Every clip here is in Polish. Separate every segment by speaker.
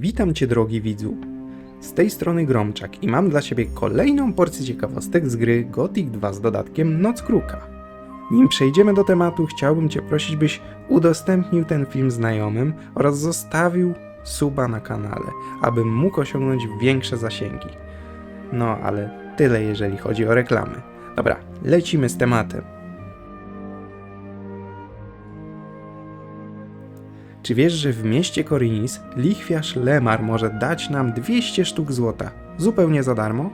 Speaker 1: Witam Cię drogi widzu. Z tej strony Gromczak i mam dla Ciebie kolejną porcję ciekawostek z gry Gothic 2 z dodatkiem Noc Kruka. Nim przejdziemy do tematu, chciałbym Cię prosić, byś udostępnił ten film znajomym oraz zostawił suba na kanale, abym mógł osiągnąć większe zasięgi. No, ale tyle jeżeli chodzi o reklamy. Dobra, lecimy z tematem. Czy wiesz, że w mieście Korinis lichwiarz Lemar może dać nam 200 sztuk złota zupełnie za darmo?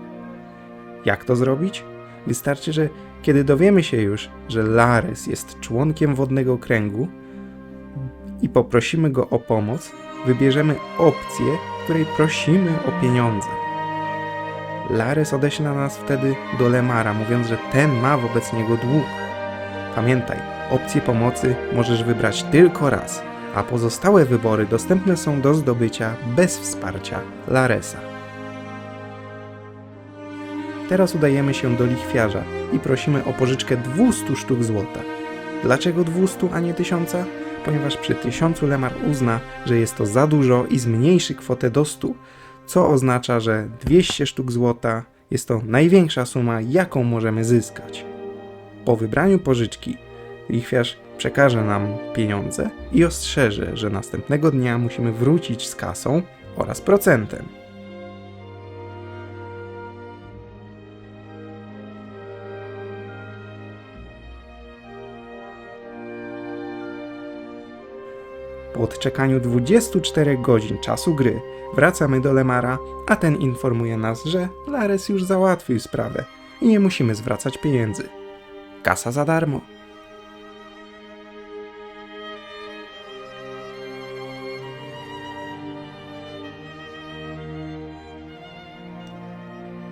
Speaker 1: Jak to zrobić? Wystarczy, że kiedy dowiemy się już, że Lares jest członkiem wodnego kręgu i poprosimy go o pomoc, wybierzemy opcję, której prosimy o pieniądze. Lares odeśle nas wtedy do Lemara, mówiąc, że ten ma wobec niego dług. Pamiętaj, opcję pomocy możesz wybrać tylko raz, a pozostałe wybory dostępne są do zdobycia bez wsparcia Laresa. Teraz udajemy się do lichwiarza i prosimy o pożyczkę 200 sztuk złota. Dlaczego 200, a nie 1000? Ponieważ przy 1000 Lemar uzna, że jest to za dużo i zmniejszy kwotę do 100, co oznacza, że 200 sztuk złota jest to największa suma, jaką możemy zyskać. Po wybraniu pożyczki lichwiarz przekaże nam pieniądze i ostrzeże, że następnego dnia musimy wrócić z kasą oraz procentem. Po odczekaniu 24 godzin czasu gry wracamy do Lemara, a ten informuje nas, że Lares już załatwił sprawę i nie musimy zwracać pieniędzy. Kasa za darmo.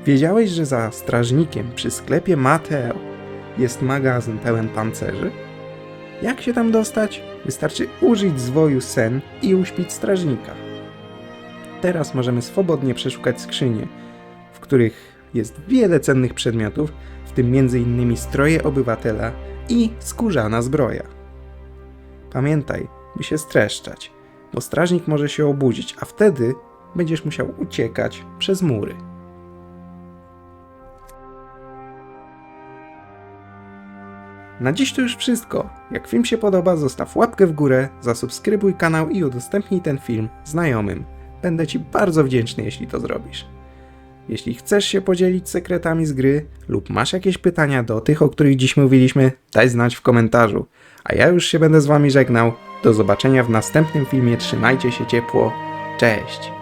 Speaker 1: Wiedziałeś, że za strażnikiem przy sklepie Mateo jest magazyn pełen pancerzy? Jak się tam dostać? Wystarczy użyć zwoju sen i uśpić strażnika. Teraz możemy swobodnie przeszukać skrzynie, w których jest wiele cennych przedmiotów, w tym m.in. stroje obywatela i skórzana zbroja. Pamiętaj, by się streszczać, bo strażnik może się obudzić, a wtedy będziesz musiał uciekać przez mury. Na dziś to już wszystko. Jak film się podoba, zostaw łapkę w górę, zasubskrybuj kanał i udostępnij ten film znajomym. Będę Ci bardzo wdzięczny, jeśli to zrobisz. Jeśli chcesz się podzielić sekretami z gry lub masz jakieś pytania do tych, o których dziś mówiliśmy, daj znać w komentarzu. A ja już się będę z Wami żegnał. Do zobaczenia w następnym filmie. Trzymajcie się ciepło. Cześć!